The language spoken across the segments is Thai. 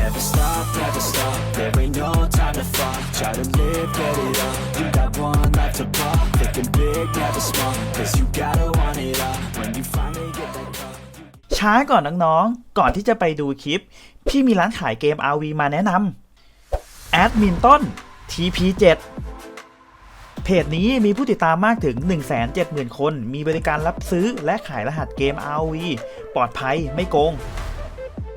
Never stop, never stop. There ain't no time to fall. Try to live, get it up. You got one life to pop. Thinking big, never small. Cause you gotta want it all. When you finally get that call. ช้าก่อนน้องๆ ก่อนที่จะไปดูคลิป พี่มีร้านขายเกม RV มาแนะนำแอดมินต้น TP7 เพจนี้มีผู้ติดตามมากถึง 170,000 คน มีบริการรับซื้อและขายรหัสเกม RV ปลอดภัยไม่โกง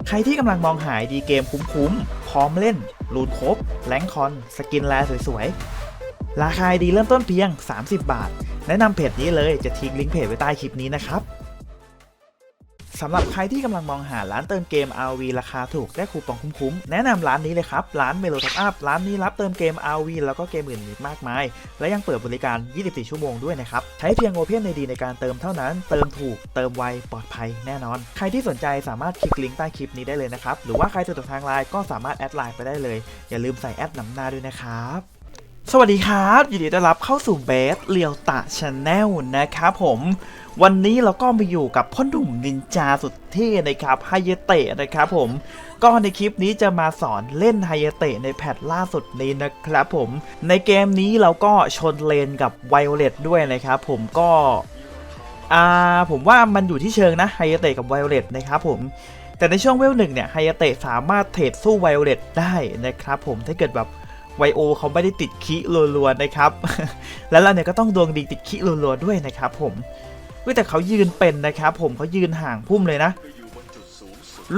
ใครที่กำลังมองหายดีเกมคุ้มๆ พร้อมเล่น รูนครบแรงคอน สกินแลสวยๆ ราคาดีเริ่มต้นเพียง 30 บาท แนะนำเพจนี้เลยจะทิ้งลิงก์เพจไว้ใต้คลิปนี้นะครับ สำหรับใครที่กำลังมองหาร้านเติมเกม RV ราคาถูกและคูปองคุ้มๆ แนะนำร้านนี้เลยครับ ร้านเมโลท็อปอัพร้านนี้รับเติมเกม RV แล้วก็เกมอื่นอีกมากมาย และยังเปิดบริการ 24 ชั่วโมงด้วยนะครับ ใช้เพียง Open ID ในการเติมเท่านั้น เติมถูก เติมไว ปลอดภัยแน่นอน ใครที่สนใจสามารถคลิกลิงก์ใต้คลิปนี้ได้เลยนะครับ หรือว่าใครสะดวกทางไลน์ก็สามารถแอดไลน์ไปได้เลย อย่าลืมใส่แอดนำหน้าด้วยนะครับ สวัสดีครับยินดีต้อนรับเข้าสู่เบสเลียวตะชาแนลนะครับผม วันนี้เราก็มาอยู่กับพ่อหนุ่มนินจาสุดเท่นะครับไฮเยเตะนะครับผม ก็ในคลิปนี้จะมาสอนเล่นไฮเยเตะในแพทล่าสุดนี้นะครับผม ในเกมนี้เราก็ชนเลนกับไวโอเลตด้วยนะครับผมก็อ่าผมว่ามันอยู่ที่เชิงนะไฮเยเตะกับไวโอเลตนะครับผมแต่ในช่วงเวลหนึ่งเนี่ยไฮยเตะสามารถเทรดสู้ไวโอเลตได้นะครับผมถ้าเกิดแบบ ไวโอเขาไม่ได้ติดคิรัวๆนะครับ แล้วเราเนี่ยก็ต้องดวงดีติดคิรัวๆด้วยนะครับผมวแต่เขายืนเป็นนะครับผมเขายืนห่างพุ่มเลยนะ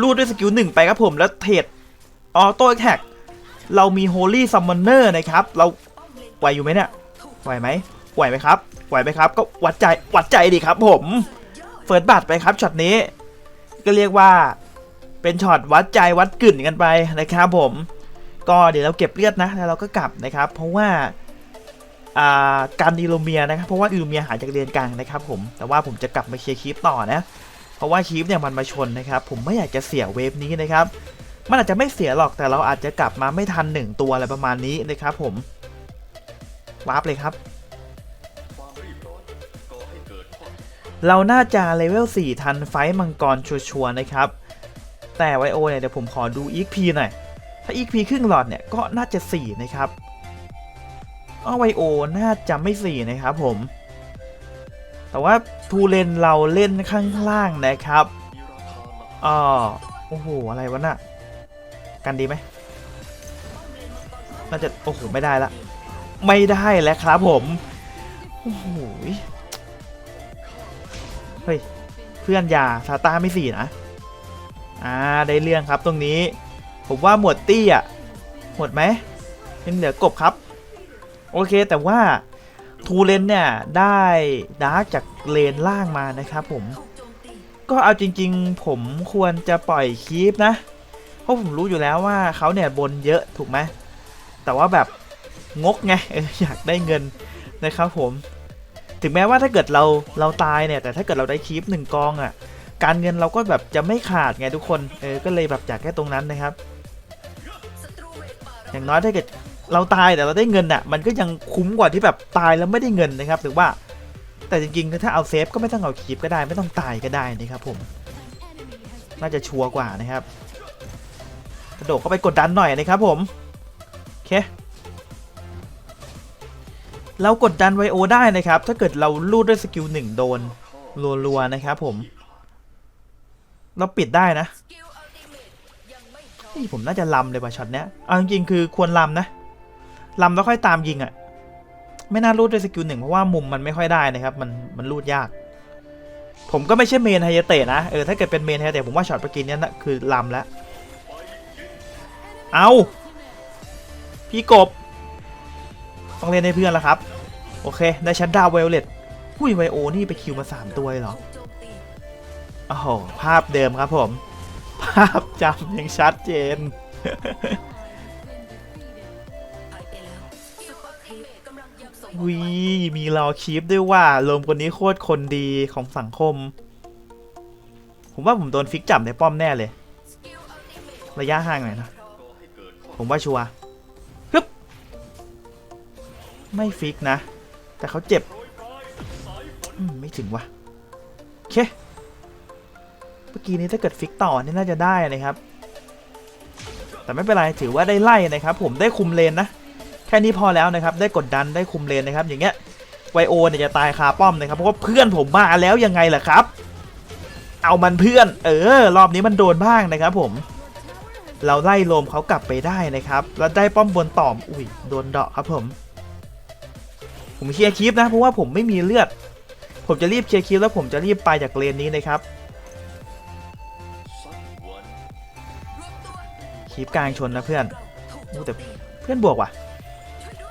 ลูดด้วยสกิลหนึ่งไปครับผมแล้วเทรดออโต้แท็กเรามีโฮลี่ซัมมอนเนอร์นะครับ เราไหวอยู่ไหมเนี่ยไหวไหมไหวไหมครับไหวไหมครับ ก็วัดใจวัดใจดีครับผมเฟิร์สบัตไปครับช็อตนี้ ก็เรียกว่าเป็นช็อตวัดใจวัดกึ่นกันไปนะครับผม ก็เดี๋ยวเราเก็บเลือดนะแล้วเราก็กลับนะครับ เพราะว่าการอีโลเมียนะครับเพราะว่าอีโลเมียหายจากเรียนกลางนะครับ ผมแต่ว่าผมจะกลับมาเคลียร์คลิปต่อนะ เพราะว่าคลิปเนี่ยมันมาชนนะครับ ผมไม่อยากจะเสียเวฟนี้นะครับมันอาจจะไม่เสียหรอกแต่เราอาจจะกลับมาไม่ทันหนึ่งตัวอะไรประมาณนี้นะครับผมวาร์ปเลยครับเราน่าจะเลเวล 4 ทันไฟต์มังกรชัวร์ๆนะครับ แต่ไวโอเนี่ยเดี๋ยวผมขอดู EXP หน่อย ถ้า EXP ครึ่งหลอดเนี่ยก็น่าจะ 4 นะครับอ้อไวโอน่าจะไม่ 4 นะครับผม แต่ว่าทูเลนเราเล่นข้างล่างนะครับอ๋อโอ้โห อะไรวะน่ะ กันดีไหมน่าจะ โอ้โห ไม่ได้ละ ไม่ได้แล้วครับผม โอ้โห เฮ้ย เพื่อนอย่าซาต้าไม่สี่นะ อ่า ได้เรื่องครับตรงนี้ ผมว่าหมวดตี้อะหมดไหมยังเหลือกบครับ โอเคแต่ว่าทูเลนเนี่ยได้ดาร์กจากเลนล่างมานะครับผม ก็เอาจริงๆ ผมควรจะปล่อยคีปนะ เพราะผมรู้อยู่แล้วว่าเขาเนี่ยบนเยอะถูกไหม แต่ว่าแบบงกไงอออยากได้เงินนะครับผม ถึงแม้ว่าถ้าเกิดเราเราตายเนี่ย แต่ถ้าเกิดเราได้คีปหนึ่งกองอะ่ะ การเงินเราก็แบบจะไม่ขาดไงทุกคน เออ ก็เลยแบบอยากแค่ตรงนั้นนะครับ อย่างน้อยถ้าเกิดเราตายแต่เราได้เงินอะมันก็ยังคุ้มกว่าที่แบบตายแล้วไม่ได้เงินนะครับหรือว่า แต่จริงๆถ้าเอาเซฟก็ไม่ต้องเอาคีปก็ได้ ไม่ต้องตายก็ได้นะครับผมน่าจะชัวร์กว่านะครับกระโดดเข้าไปกดดันหน่อยนะครับผมโอเคเรากดดันไวโอได้นะครับ ถ้าเกิดเราลูดด้วยสกิลหนึ่งโดนรัวๆนะครับผม เราปิดได้นะ นี่ผมน่าจะลำเลยว่ะช็อตเนี้ยเอาจริงๆคือควรลำนะลำแล้วค่อยตามยิงอะ่ะ ไม่น่ารูดด้วยสกิลหนึ่งเพราะว่ามุมมันไม่ค่อยได้นะครับ มันมันรูดยาก ผมก็ไม่ใช่เมนไฮเตะนะเออถ้าเกิดเป็นเมนไฮเตะผมว่าช็อตเมื่อกี้เนี้ยนะคือลำแล้วเอาพี่กบ ต้องเล่นให้เพื่อนแล้วครับ โอเคได้ชัดดาวไวโอเลตหุ้ยไวโอนี่ไปคิวมา 3 ตัวเลยเหรอโอ้โหภาพเดิมครับผมาพจำยังชัดเจน วีมีรอคีปด้วยว่าลมคนนี้โคตรคนดีของสังคม ผมว่าผมโดนฟิกจับในป้อมแน่เลย ระยะห่างหน่อยนะ ผมว่าชัวร์ฮึบไม่ฟิกนะ แต่เขาเจ็บ ไม่ถึงวะโอเค เมื่อกี้นี้ถ้าเกิดฟิกต่อนี่น่าจะได้นะครับ แต่ไม่เป็นไรถือว่าได้ไล่นะครับผมได้คุมเลนนะ แค่นี้พอแล้วนะครับได้กดดันได้คุมเลนนะครับ อย่างเงี้ยไวโอเนี่ยจะตายคาป้อมนะครับเพราะว่าเพื่อนผมมาแล้วยังไงล่ะครับ เอามันเพื่อน เออ รอบนี้มันโดนบ้างนะครับ ผม เราไล่โลมเขากลับไปได้นะครับ แล้วได้ป้อมบนต่อมอุ้ยโดนเดาะครับผม ผมเคลียร์คลิปนะเพราะว่าผมไม่มีเลือด ผมจะรีบเคลียร์คลิปแล้วผมจะรีบไปจากเลนนี้นะครับ คลิปกลางชนนะเพื่อนอู้แต่เพื่อนบวกว่ะ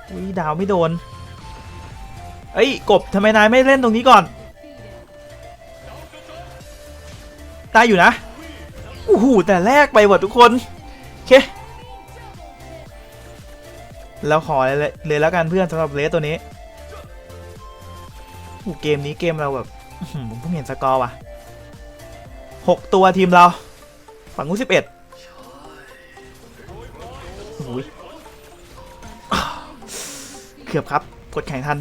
อุ้ยดาวไม่โดนเอ้ยกบทำไมนายไม่เล่นตรงนี้ก่อนได้อยู่นะโอ้โหแต่แรกไปหมดทุกคนเคเราขอเลยเลยแล้วกันเพื่อนสำหรับเลสตัวนี้โอ้เกมนี้เกมเราแบบผมเพิ่งเห็นสกอร์ว่ะหกตัวทีมเรา ฝั่งงูสิบเอ็ด อ้ยเกือบครับ กดแข่งทัน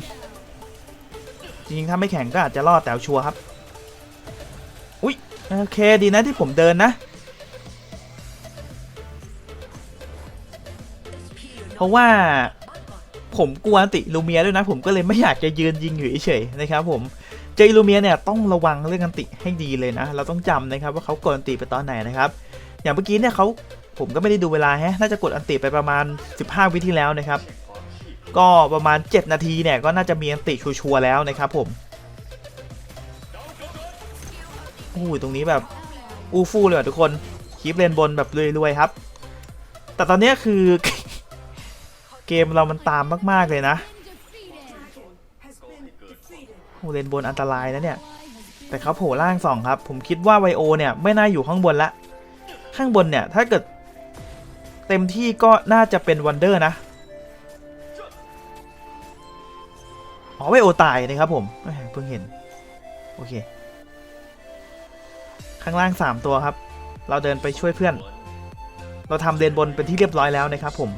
จริงๆ ถ้าไม่แข่งก็อาจจะรอดแต่ชัวร์ครับ อุ้ยโอเคดีนะที่ผมเดินนะ เพราะว่าผมกลัวนติลูเมียด้วยนะ ผมก็เลยไม่อยากจะยืนยิงอยู่เฉยๆนะครับผมเจอลูเมียเนี่ยต้องระวังเรื่องอันติให้ดีเลยนะ เราต้องจำนะครับว่าเขากดอันติไปตอนไหนนะครับ อย่างเมื่อกี้เนี่ยเขา ผมก็ไม่ได้ดูเวลาแฮะ น่าจะกดอันติไปประมาณ 15 วิที่แล้วนะครับ ก็ประมาณ 7 นาทีเนี่ยก็น่าจะมีอันติชัวร์แล้วนะครับผมโอ้ยตรงนี้แบบอูฟู่เลยว่ะทุกคนคลิปเลนบนแบบรวยๆครับ แต่ตอนเนี้ยคือเกมเรามันตามมากๆเลยนะโอ้เลนบนอันตรายนะเนี่ย แต่เขาโผล่ล่างสองครับ ผมคิดว่าไวโอเนี่ยไม่น่าอยู่ข้างบนละ ข้างบนเนี่ยถ้าเกิด เต็มที่ก็น่าจะเป็นวันเดอร์นะอ๋อไวโอตายนะครับผมเพิ่งเห็น โอเค ข้างล่าง 3 ตัวครับ เราเดินไปช่วยเพื่อน เราทำเลนบนเป็นที่เรียบร้อยแล้วนะครับผม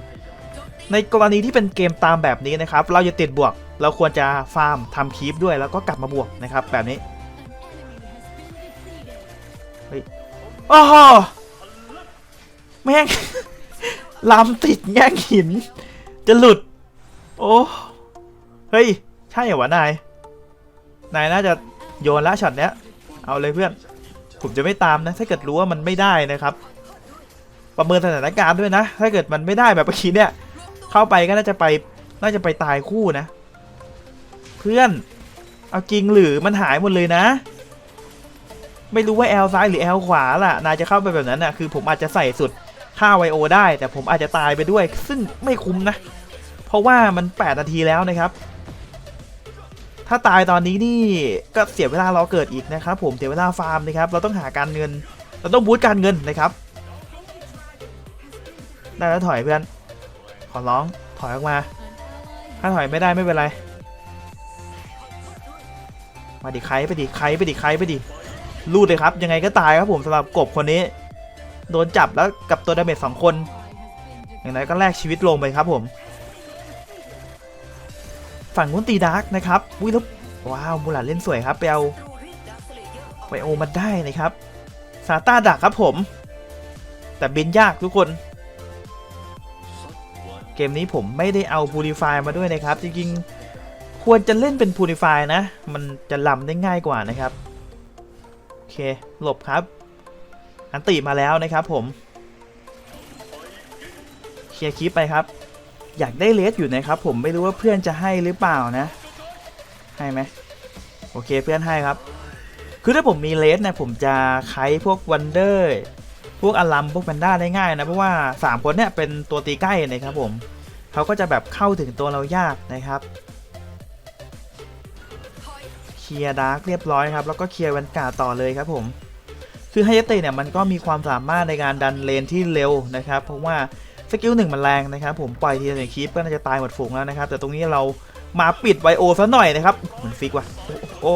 ในกรณีที่เป็นเกมตามแบบนี้นะครับ เราจะติดบวก เราควรจะฟาร์มทำคีปด้วยแล้วก็กลับมาบวกนะครับแบบนี้เฮ้ยโอ้โหแม่ง ลำติดแง่งหิน จะหลุด โอ้ เฮ้ย ใช่เหรอวะนาย นายน่าจะโยนละช็อตเนี้ย เอาเลยเพื่อน ผมจะไม่ตามนะ ถ้าเกิดรู้ว่ามันไม่ได้นะครับ ประเมินสถานการณ์ด้วยนะ ถ้าเกิดมันไม่ได้แบบเมื่อกี้เนี่ย เข้าไปก็น่าจะไปน่าจะไปตายคู่นะ เพื่อน เอาจริงหรือมันหายหมดเลยนะ ไม่รู้ว่าแอลซ้ายหรือแอลขวาล่ะ นายจะเข้าไปแบบนั้นนะคือผมอาจจะใส่สุด ค่าไวโอได้ แต่ผมอาจจะตายไปด้วย ซึ่งไม่คุ้มนะ เพราะว่ามัน 8 นาทีแล้วนะครับ ถ้าตายตอนนี้นี่ก็เสียเวลาราเกิดอีกนะครับ ผมเสียเวลาฟาร์มนะครับ เราต้องหาการเงิน เราต้องบูตการเงินนะครับได้แล้วถอยเพื่อน ขอร้องถอยออกมา ถ้าถอยไม่ได้ไม่เป็นไร มาดิใครไปดิใครไปดิใครไปดิรูดเลยครับ ยังไงก็ตายครับผมสำหรับกบคนนี้ โดนจับแล้วกับตัวดาเมจสองคน อย่างไรก็แลกชีวิตลงไปครับผม ฝั่งนู้นตีดาร์กนะครับวิแล้วว้าวมูหลาเล่นสวยครับไปเอาไปโอมาได้นะครับซาต้าดักครับผม แต่บินยากทุกคน เกมนี้ผมไม่ได้เอาพูริฟายมาด้วยนะครับ จริงๆ ควรจะเล่นเป็นพูริฟายนะ มันจะลำได้ง่ายกว่านะครับ โอเค หลบครับ อันติมาแล้วนะครับผมเคลียร์คลิปไปครับ อยากได้เลสอยู่นะครับผมไม่รู้ว่าเพื่อนจะให้หรือเปล่านะ ให้ไหมโอเคเพื่อนให้ครับ คือถ้าผมมีเลสเนี่ยผมจะไคพวกวันเดอร์พวกอลัมพวกแพนด้าได้ง่ายนะเพราะว่า 3 คนเนี่ยเป็นตัวตีใกล้นะครับผมเขาก็จะแบบเข้าถึงตัวเรายากนะครับเคลียร์ดาร์กเรียบร้อยครับ แล้วก็เคลียร์แวนกาต่อเลยครับผม คือไฮยเตะเนี่ยมันก็มีความสามารถในการดันเลนที่เร็วนะครับ เพราะว่าสกิลหนึ่งมันแรงนะครับผมปล่อยทีละหนึ่งคลิปก็น่าจะตายหมดฝูงแล้วนะครับ แต่ตรงนี้เรามาปิดไวโอซะหน่อยนะครับเหมือนฟิกว่ะโอ้โอ้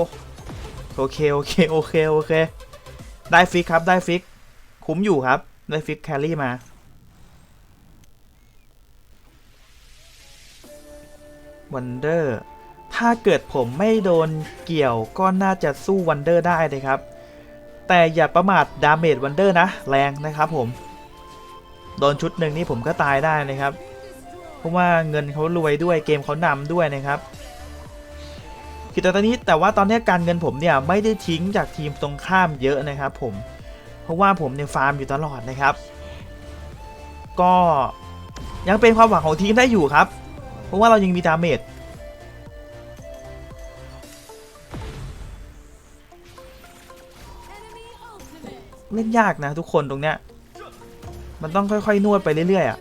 โอเคโอเคโอเคโอเค ได้ฟิกครับได้ฟิกคุ้มอยู่ครับ ได้ฟิกแครี่มาวันเดอร์ถ้าเกิดผมไม่โดนเกี่ยวก็น่าจะสู้วันเดอร์ได้นะครับ แต่อย่าประมาทดาเมจวันเดอร์นะ แรงนะครับผม โดนชุดหนึ่งนี่ผมก็ตายได้นะครับ เพราะว่าเงินเขารวยด้วยเกมเขานำด้วยนะครับคือแต่ตอนนี้แต่ว่าตอนนี้การเงินผมเนี่ยไม่ได้ทิ้งจากทีมตรงข้ามเยอะนะครับผม เพราะว่าผมเนี่ยฟาร์มอยู่ตลอดนะครับ ก็ยังเป็นความหวังของทีมได้อยู่ครับ เพราะว่าเรายังมีดาเมจ เล่นยากนะทุกคนตรงเนี้ย มันต้องค่อยๆนวดไปเรื่อยๆอะ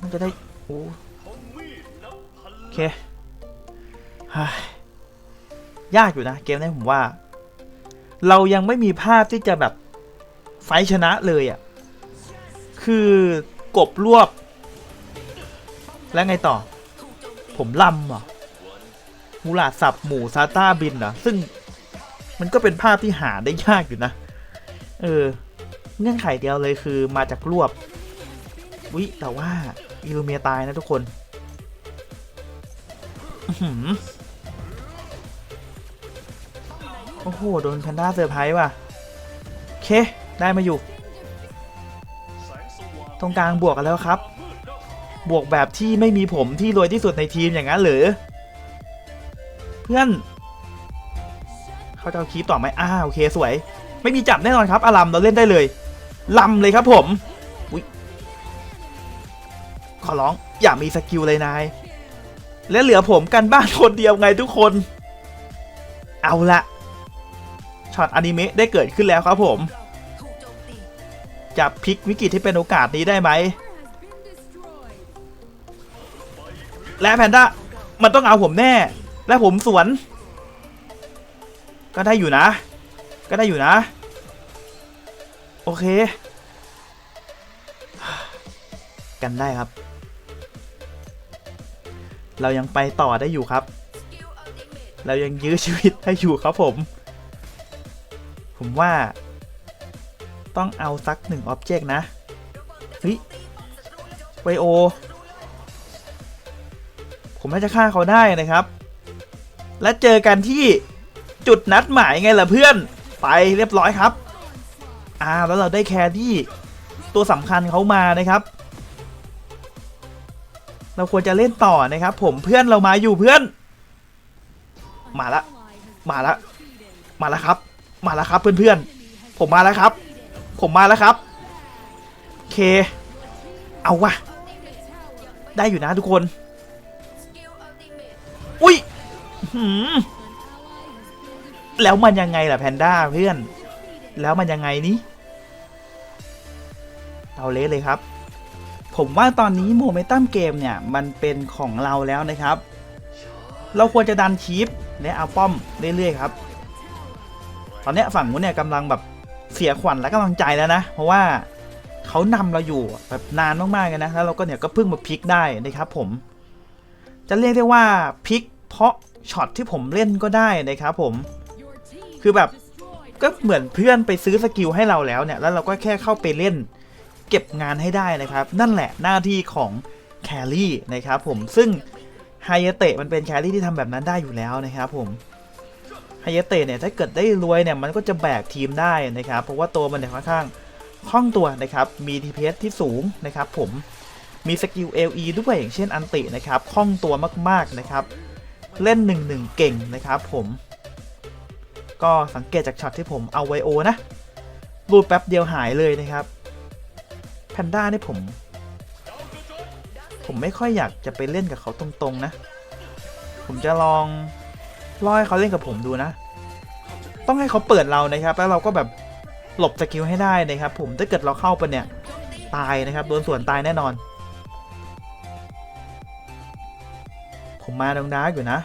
มันจะได้ โอ้โอเคยากอยู่นะ เกมนี้ผมว่า เรายังไม่มีภาพที่จะแบบไฟชนะเลยอะ คือกบรวบ แล้วไงต่อ ผมลำเหรอมูลาสับหมูซาต้าบินเหรอ ซึ่ง มันก็เป็นภาพที่หาได้ยากอยู่นะ เออ เงื่อนไขเดียวเลยคือมาจากรวบวิแต่ว่าอิลูเมียตายนะทุกคนอื้อหือโอ้โห โดนแพนด้าเซอร์ไพรส์ว่ะ เค ได้มาอยู่ ตรงกลางบวกกันแล้วครับ บวกแบบที่ไม่มีผมที่รวยที่สุดในทีมอย่างนั้นหรือ เพื่อน เขาจะเอาคีปต่อไหมอ้าโอเคสวย ไม่มีจับแน่นอนครับอารัมเราเล่นได้เลยลำเลยครับผมอุ๊ยขอร้องอย่ามีสกิลเลยนาย และเหลือผมกันบ้านคนเดียวไงทุกคน เอาละช็อตอนิเมะได้เกิดขึ้นแล้วครับผม จะพลิกวิกฤตที่เป็นโอกาสนี้ได้ไหม และแพนด้ามันต้องเอาผมแน่ และผมสวน ก็ได้อยู่นะ ก็ได้อยู่นะ โอเค กันได้ครับ เรายังไปต่อได้อยู่ครับ เรายังยื้อชีวิตได้อยู่ครับผม ผมว่า ต้องเอาสักหนึ่งอ็อบเจกต์นะเฮ้ยไวโอ ผมน่าจะฆ่าเขาได้นะครับ และเจอกันที่ จุดนัดหมายไงล่ะเพื่อน ไปเรียบร้อยครับ อ่าแล้วเราได้แคร์ที่ตัวสำคัญเขามานะครับ เราควรจะเล่นต่อนะครับ ผมเพื่อนเรามาอยู่เพื่อน มาละ มาละ มาล้วครับ มาล้วครับเพื่อนๆ ผมมาแล้วครับ ผมมาแล้วครับ เค เอาวะได้อยู่นะทุกคน อุ้ยหืม แล้วมันยังไงล่ะแพนด้าเพื่อน แล้วมันยังไงนี้เอาเละเลยครับ ผมว่าตอนนี้โมเมนตัมเกมเนี่ยมันเป็นของเราแล้วนะครับ เราควรจะดันชีฟและเอาป้อมเรื่อยๆครับ ตอนนี้ฝั่งนู้นเนี่ยกำลังแบบเสียขวัญและกำลังใจแล้วนะ เพราะว่าเขานำเราอยู่แบบนานมากๆเลยนะ แล้วเราก็เนี่ยก็เพิ่งมาพลิกได้นะครับผม จะเรียกได้ว่าพลิกเพราะช็อตที่ผมเล่นก็ได้นะครับผม คือแบบก็เหมือนเพื่อนไปซื้อสกิลให้เราแล้วเนี่ย แล้วเราก็แค่เข้าไปเล่น เก็บงานให้ได้นะครับ นั่นแหละหน้าที่ของแครี่นะครับผมซึ่งไฮยเตะมันเป็นแครี่ที่ทำแบบนั้นได้อยู่แล้วนะครับผมไฮยเตะเนี่ยถ้าเกิดได้รวยเนี่ยมันก็จะแบกทีมได้นะครับ เพราะว่าตัวมันเนี่ยค่อนข้างคล่องตัวนะครับมี DPS ที่สูงนะครับผมมีสกิล LE ด้วยอย่างเช่นอันตินะครับคล่องตัวมากๆนะครับ เล่น 1-1 เก่งนะครับผม ก็สังเกตจากช็อตที่ผมเอาไวโอนะรูดแป๊บเดียวหายเลยนะครับแพนด้านี่ผม ผมไม่ค่อยอยากจะไปเล่นกับเขาตรงๆนะ ผมจะลองล่อให้เขาเล่นกับผมดูนะ ต้องให้เขาเปิดเรานะครับ แล้วเราก็แบบหลบสกิลให้ได้นะครับ ผมถ้าเกิดเราเข้าไปเนี่ยตายนะครับโดนส่วนตายแน่นอน ผมมาดงดาร์กอยู่นะ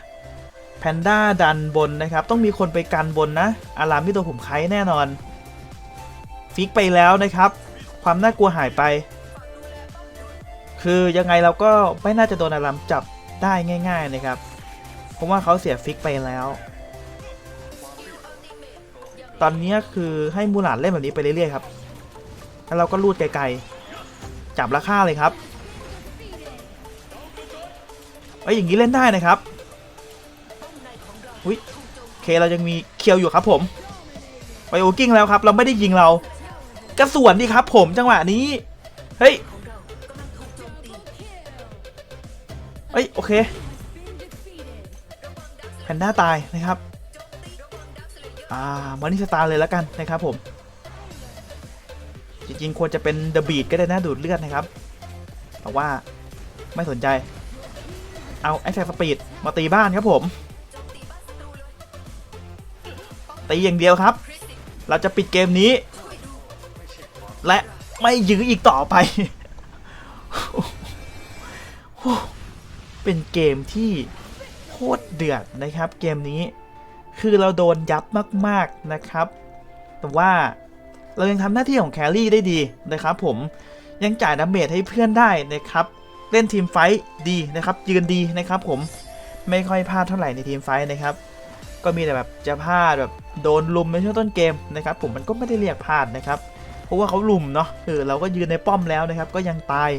แพนด้าดันบนนะครับ ต้องมีคนไปกันบนนะ อารามที่ตัวผมไคแน่นอน ฟิกไปแล้วนะครับ ความน่ากลัวหายไป คือยังไงเราก็ไม่น่าจะโดนอารัมจับได้ง่าย ๆนะครับ เพราะว่าเขาเสียฟิกไปแล้ว ตอนนี้คือให้มูหลานเล่นแบบนี้ไปเรื่อยๆครับ แล้วเราก็ลูดไกลๆ จับราคาเลยครับไอ้อย่างนี้เล่นได้นะครับ อุ้ยโอเคเรายังมีเคียวอยู่ครับผม ไปโอกิ้งแล้วครับ เราไม่ได้ยิงเรา กระสวนดีครับผมจังหวะนี้ เฮ้ยเฮ้ยโอเคแพนด้าตายนะครับ อ่ามานิสตาร์เลยแล้วกันนะครับผม จริงๆ ควรจะเป็นเดอะบีดก็ได้นะดูดเลือดนะครับ แต่ว่าไม่สนใจ เอาไอ้แฟสปีดมาตีบ้านครับผม ตีอย่างเดียวครับ เราจะปิดเกมนี้ และไม่ยื้ออีกต่อไป เป็นเกมที่โคตรเดือดนะครับ เกมนี้ คือเราโดนยับมากๆนะครับ แต่ว่าเรายังทำหน้าที่ของแครี่ได้ดีนะครับผมยังจ่ายดาเมจให้เพื่อนได้นะครับ เล่นทีมไฟท์ดีนะครับ ยืนดีนะครับผมไม่ค่อยพลาดเท่าไหร่ในทีมไฟท์นะครับ ก็มีแต่แบบจะพลาดแบบโดนลุมในช่วงต้นเกมนะครับผมมันก็ไม่ได้เรียกพลาดนะครับ เพราะว่าเขาลุมเนาะเออเราก็ยืนในป้อมแล้วนะครับ ก็ยังตาย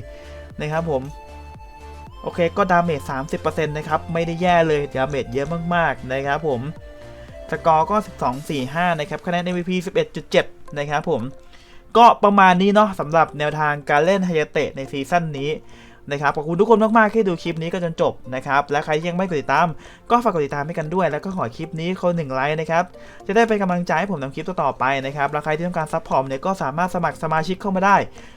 นะครับผมโอเคก็ดาเมจ30%นะครับ ไม่ได้แย่เลยดาเมจเยอะมากๆนะครับผมสกอร์ก็ 12 4 5 นะครับ คะแนน MVP 11.7 นะครับผม ก็ประมาณนี้เนาะสำหรับแนวทางการเล่นไฮยเตะในซีซั่นนี้ นะครับขอบคุณทุกคนมากๆที่ดูคลิปนี้ก็จนจบนะครับและใครยังไม่กดติดตาม ก็ฝากกดติดตามให้กันด้วย แล้วก็ขอคลิปนี้คนหนึ่งไลค์นะครับจะได้เป็นกำลังใจให้ผมทำคลิปต่อๆไปนะครับแล้วใครที่ต้องการซัพพอร์ตเนี่ยก็สามารถสมัครสมาชิกเข้ามาได้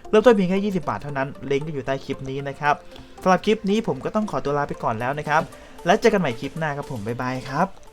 เริ่มต้นเพียงแค่20 บาทเท่านั้นลิงก์ก็อยู่ใต้คลิปนี้นะครับสำหรับคลิปนี้ผมก็ต้องขอตัวลาไปก่อนแล้วนะครับและเจอกันใหม่คลิปหน้าครับผมบ๊ายบายครับ